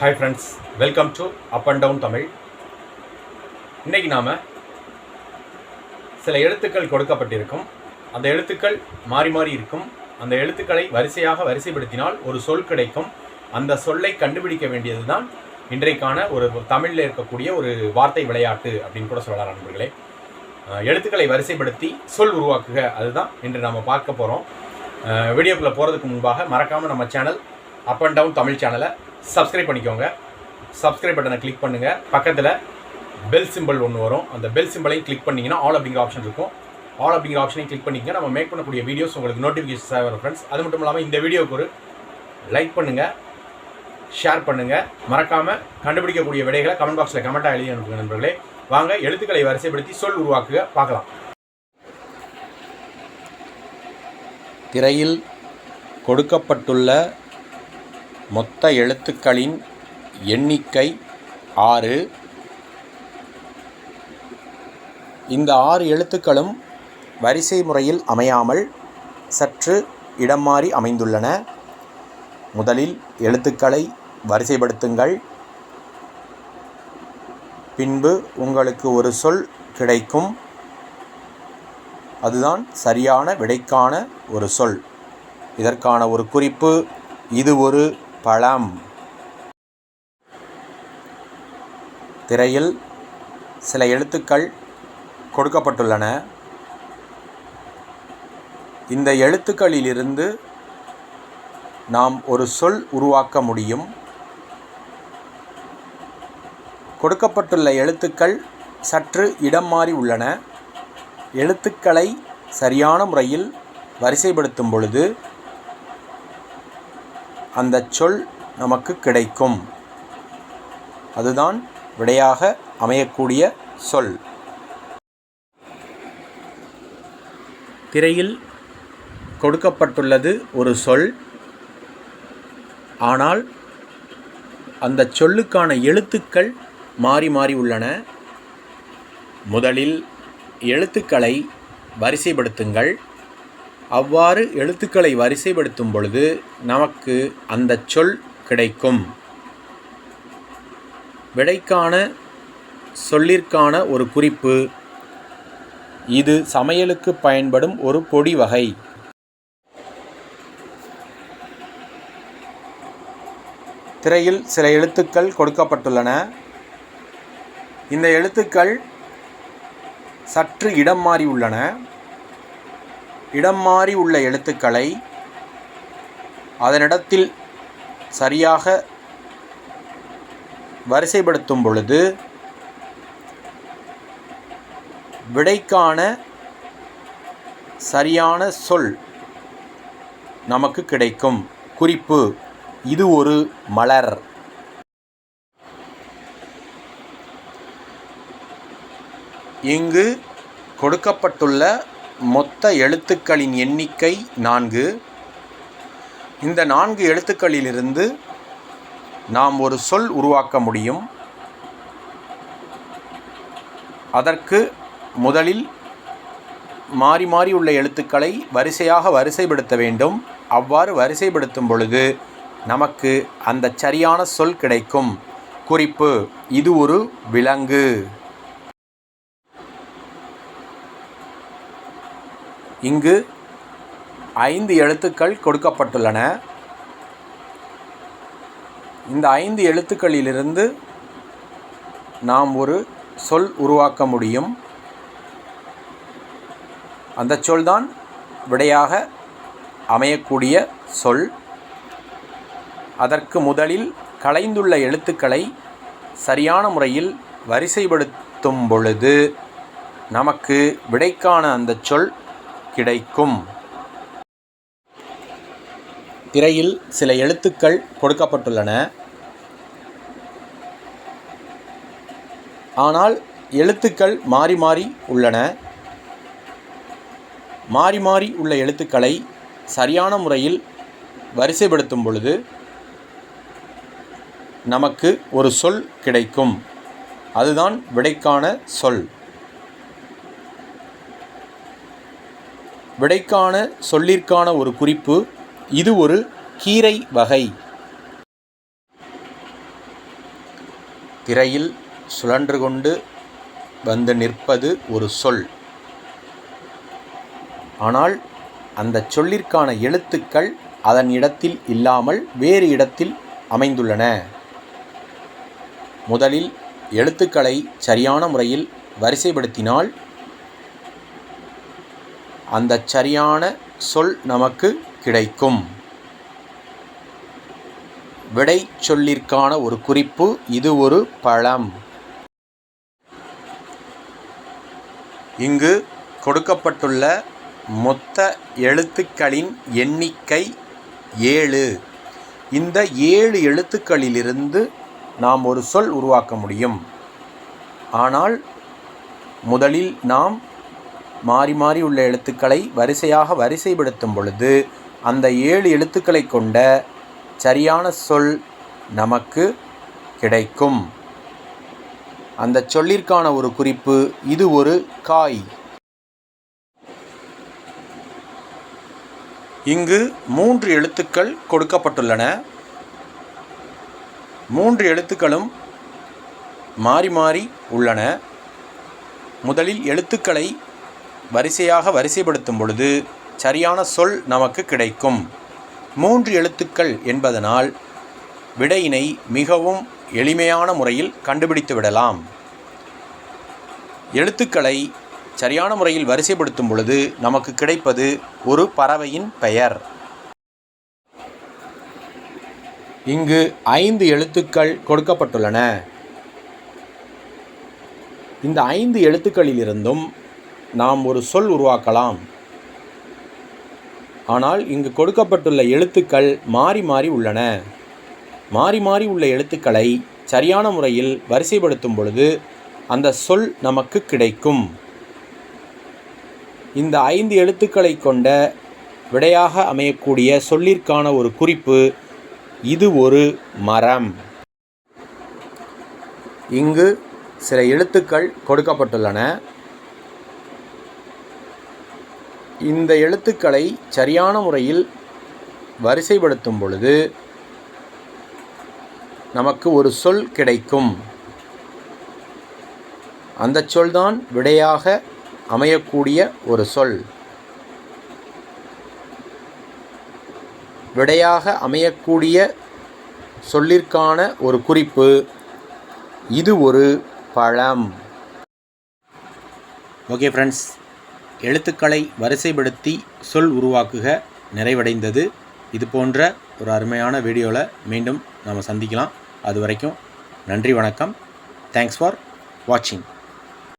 Hi friends welcome to up and down Tamil இன்றைக்கி நாம் சில எழுத்துக்கள் கொடுக்கப்பட்டிருக்கும். அந்த எழுத்துக்கள் மாறி மாறி இருக்கும். அந்த எழுத்துக்களை வரிசையாக வரிசைப்படுத்தினால் ஒரு சொல் கிடைக்கும். அந்த சொல்லை கண்டுபிடிக்க வேண்டியது தான் இன்றைக்கான ஒரு தமிழில் இருக்கக்கூடிய ஒரு வார்த்தை விளையாட்டு அப்படின்னு கூட சொல்லலாம் நண்பர்களே. எழுத்துக்களை வரிசைப்படுத்தி சொல் உருவாக்குக. அதுதான் இன்று நம்ம பார்க்க போகிறோம் வீடியோக்குள்ளே போகிறதுக்கு முன்பாக மறக்காமல் நம்ம channel up and down Tamil சேனலை சப்ஸ்கிரைப் பண்ணிக்கோங்க. சப்ஸ்கிரைப் பட்டனை கிளிக் பண்ணுங்கள் பக்கத்தில் பெல் சிம்பிள் ஒன்று வரும். அந்த பெல் சிம்பிளையும் கிளிக் பண்ணிங்கன்னா ஆல் அப்படிங்கிற ஆப்ஷன் இருக்கும். ஆல் அப்படிங்கிற ஆப்ஷனையும் கிளிக் பண்ணிக்கங்க நம்ம மேக் பண்ணக்கூடிய வீடியோஸ் உங்களுக்கு நோட்டிஃபிகேஷன் வரும் ஃப்ரெண்ட்ஸ் அது மட்டும் இல்லாமல் இந்த வீடியோக்கு ஒரு லைக் பண்ணுங்கள் ஷேர் பண்ணுங்கள் மறக்காமல் கண்டுபிடிக்கக்கூடிய விடைகளை கமெண்ட் பாக்ஸில் கமெண்ட்டாக எழுதி அனுப்புங்க நண்பர்களே. வாங்க எழுத்துக்களை வரிசைப்படுத்தி சொல் உருவாக்குக. பார்க்கலாம். திரையில் கொடுக்கப்பட்டுள்ள மொத்த எழுத்துக்களின் எண்ணிக்கை ஆறு. இந்த ஆறு எழுத்துக்களும் வரிசை முறையில் அமையாமல் சற்று இடம் மாறி அமைந்துள்ளன. முதலில் எழுத்துக்களை வரிசைப்படுத்துங்கள். பின்பு உங்களுக்கு ஒரு சொல் கிடைக்கும். அதுதான் சரியான விடைக்கான ஒரு சொல். இதற்கான ஒரு குறிப்பு இது ஒரு பழம். திரையில் சில எழுத்துக்கள் கொடுக்கப்பட்டுள்ளன. இந்த எழுத்துக்களிலிருந்து நாம் ஒரு சொல் உருவாக்க முடியும். கொடுக்கப்பட்டுள்ள எழுத்துக்கள் சற்று இடம் மாறி உள்ளன. எழுத்துக்களை சரியான முறையில் வரிசைப்படுத்தும் பொழுது அந்த சொல் நமக்கு கிடைக்கும். அதுதான் விடையாக அமையக்கூடிய சொல். திரையில் கொடுக்கப்பட்டுள்ளது ஒரு சொல். ஆனால் அந்த சொல்லுக்கான எழுத்துக்கள் மாறி மாறி உள்ளன. முதலில் எழுத்துக்களை வரிசைப்படுத்துங்கள். அவ்வாறு எழுத்துக்களை வரிசைப்படுத்தும் பொழுது நமக்கு அந்த சொல் கிடைக்கும். விடைக்கான சொல்லிற்கான ஒரு குறிப்பு இது சமையலுக்கு பயன்படும் ஒரு பொடி வகை. திரையில் சில எழுத்துக்கள் கொடுக்கப்பட்டுள்ளன. இந்த எழுத்துக்கள் சற்று இடம் மாறி உள்ளன. இடம் மாறி உள்ள எழுத்துக்களை அதனிடத்தில் சரியாக வரிசைப்படுத்தும் பொழுது விடைக்கான சரியான சொல் நமக்கு கிடைக்கும். குறிப்பு இது ஒரு மலர். இங்கு கொடுக்கப்பட்டுள்ள மொத்த எழுத்துக்களின் எண்ணிக்கை நான்கு. இந்த நான்கு எழுத்துக்களிலிருந்து நாம் ஒரு சொல் உருவாக்க முடியும். அதற்கு முதலில் மாறி மாறி உள்ள எழுத்துக்களை வரிசையாக வரிசைப்படுத்த வேண்டும். அவ்வாறு வரிசைப்படுத்தும் பொழுது நமக்கு அந்த சரியான சொல் கிடைக்கும். குறிப்பு இது ஒரு விலங்கு. இங்கு ஐந்து எழுத்துக்கள் கொடுக்கப்பட்டுள்ளன. இந்த ஐந்து எழுத்துக்களிலிருந்து நாம் ஒரு சொல் உருவாக்க முடியும். அந்த சொல்தான் விடையாக அமையக்கூடிய சொல். அதற்கு முதலில் கலைந்துள்ள எழுத்துக்களை சரியான முறையில் வரிசைப்படுத்தும் பொழுது நமக்கு விடைக்கான அந்த சொல் கிடைக்கும். திரையில் சில எழுத்துக்கள் கொடுக்கப்பட்டுள்ளன. ஆனால் எழுத்துக்கள் மாறி மாறி உள்ளன. மாறி மாறி உள்ள எழுத்துக்களை சரியான முறையில் வரிசைப்படுத்தும் பொழுது நமக்கு ஒரு சொல் கிடைக்கும். அதுதான் விடைக்கான சொல். விடைக்கான சொல்லிற்கான ஒரு குறிப்பு. இது ஒரு கீரை வகை. திரையில் சுழன்று கொண்டு வந்து நிற்பது ஒரு சொல். ஆனால் அந்த சொல்லிற்கான எழுத்துக்கள் அதன் இடத்தில் இல்லாமல் வேறு இடத்தில் அமைந்துள்ளன. முதலில் எழுத்துக்களை சரியான முறையில் வரிசைப்படுத்தினால் அந்த சரியான சொல் நமக்கு கிடைக்கும். விடை சொல்லிற்கான ஒரு குறிப்பு இது ஒரு பழம். இங்கு கொடுக்கப்பட்டுள்ள மொத்த எழுத்துக்களின் எண்ணிக்கை ஏழு. இந்த ஏழு எழுத்துக்களிலிருந்து நாம் ஒரு சொல் உருவாக்க முடியும். ஆனால் முதலில் நாம் மாறி மாறி உள்ள எழுத்துக்களை வரிசையாக வரிசைப்படுத்தும் பொழுது அந்த ஏழு எழுத்துக்களை கொண்ட சரியான சொல் நமக்கு கிடைக்கும். அந்த சொல்லிற்கான ஒரு குறிப்பு இது ஒரு காய். இங்கு மூன்று எழுத்துக்கள் கொடுக்கப்பட்டுள்ளன. மூன்று எழுத்துக்களும் மாறி மாறி உள்ளன. முதலில் எழுத்துக்களை வரிசையாக வரிசைப்படுத்தும் பொழுது சரியான சொல் நமக்கு கிடைக்கும். மூன்று எழுத்துக்கள் என்பதனால் விடையினை மிகவும் எளிமையான முறையில் கண்டுபிடித்து விடலாம். எழுத்துக்களை சரியான முறையில் வரிசைப்படுத்தும் பொழுது நமக்கு கிடைப்பது ஒரு பறவையின் பெயர். இங்கு ஐந்து எழுத்துக்கள் கொடுக்கப்பட்டுள்ளன. இந்த ஐந்து எழுத்துக்களிலிருந்தும் நாம் ஒரு சொல் உருவாக்கலாம். ஆனால் இங்கு கொடுக்கப்பட்டுள்ள எழுத்துக்கள் மாறி மாறி உள்ளன. மாறி மாறி உள்ள எழுத்துக்களை சரியான முறையில் வரிசைப்படுத்தும் பொழுது அந்த சொல் நமக்கு கிடைக்கும். இந்த ஐந்து எழுத்துக்களை கொண்ட விடையாக அமையக்கூடிய சொல்லிற்கான ஒரு குறிப்பு இது ஒரு மரம். இங்கு சில எழுத்துக்கள் கொடுக்கப்பட்டுள்ளன. இந்த எழுத்துக்களை சரியான முறையில் வரிசைப்படுத்தும் பொழுது நமக்கு ஒரு சொல் கிடைக்கும். அந்த சொல்தான் விடையாக அமையக்கூடிய ஒரு சொல். விடையாக அமையக்கூடிய சொல்லிற்கான ஒரு குறிப்பு இது ஒரு பழம். ஓகே ஃப்ரெண்ட்ஸ் எழுத்துக்களை வரிசைப்படுத்தி சொல் உருவாக்குக நிறைவடைந்தது. இது போன்ற ஒரு அருமையான வீடியோவில் மீண்டும் நாம் சந்திக்கலாம். அது வரைக்கும் நன்றி வணக்கம். தேங்க்ஸ் ஃபார் வாட்சிங்